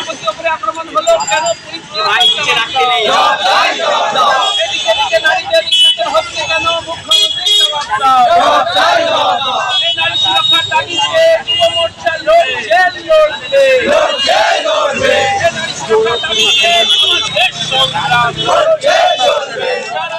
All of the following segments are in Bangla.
সভাপতি উপরে আক্রমণ হলো কেন পুলিশ এদিকে এদিকে নারীদের নির্যাতন হচ্ছে কেন? মুখ্যমন্ত্রী জবাব দাও। এই নারী সুরক্ষার দাবিতে যুব মোর্চা লড়ছে লড়বে এই নারী সুরক্ষার দাবিতে আমার দেশ সংগ্রাম লড়ছে লড়বে সারা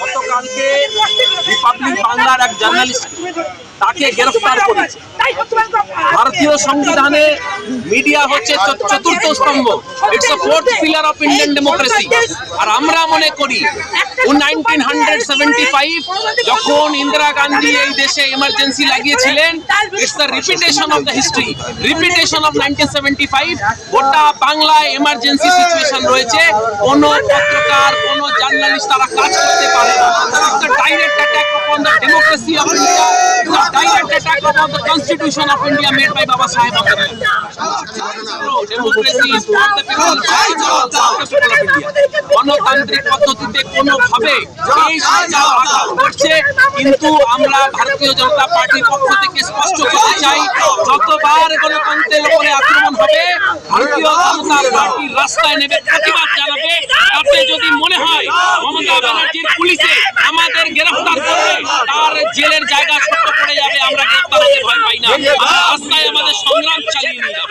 গতকালকে রিপাবলিক বাংলার এক জার্নালিস্ট তাকে গ্রেফতার করেছে। ভারতীয় সংবিধানে মিডিয়া হচ্ছে চতুর্থ স্তম্ভ। It's a fourth pillar of Indian democracy আর আমরা মনে করি হান্ড্রেড সেভেন্টি ফাইভ যখন ইন্দিরা গান্ধী এই দেশে emergency লাগিয়েছিলেন it's the repetition of the history repetition of nineteen seventy five গোটা বাংলায় এমার্জেন্সি সিচুয়েশন রয়েছে। কোনো পত্রকার, কোনো জার্নালিস্ট তারা কাজ করতে পারে না। Direct attack upon the democracy of India direct attack upon the constitution of India the the. গণতান্ত্রিক পদ্ধতিতে কোনোভাবে এই করছে, কিন্তু আমরা ভারতীয় জনতা পার্টির পক্ষ থেকে স্পষ্ট করতে চাই, যতবার গণতন্ত্রের উপরে আক্রমণ হবে, ভারতীয় জনতা পার্টি রাস্তায় নেবে, প্রতিবাদ জানাবে তাতে যদি মনে হয় মমতা ব্যানার্জির পুলিশে আমাদের গ্রেফতার করবে, তার জেলের জায়গা না রাস্তায় আমাদের সংগ্রাম চালিয়ে নিয়ে যাব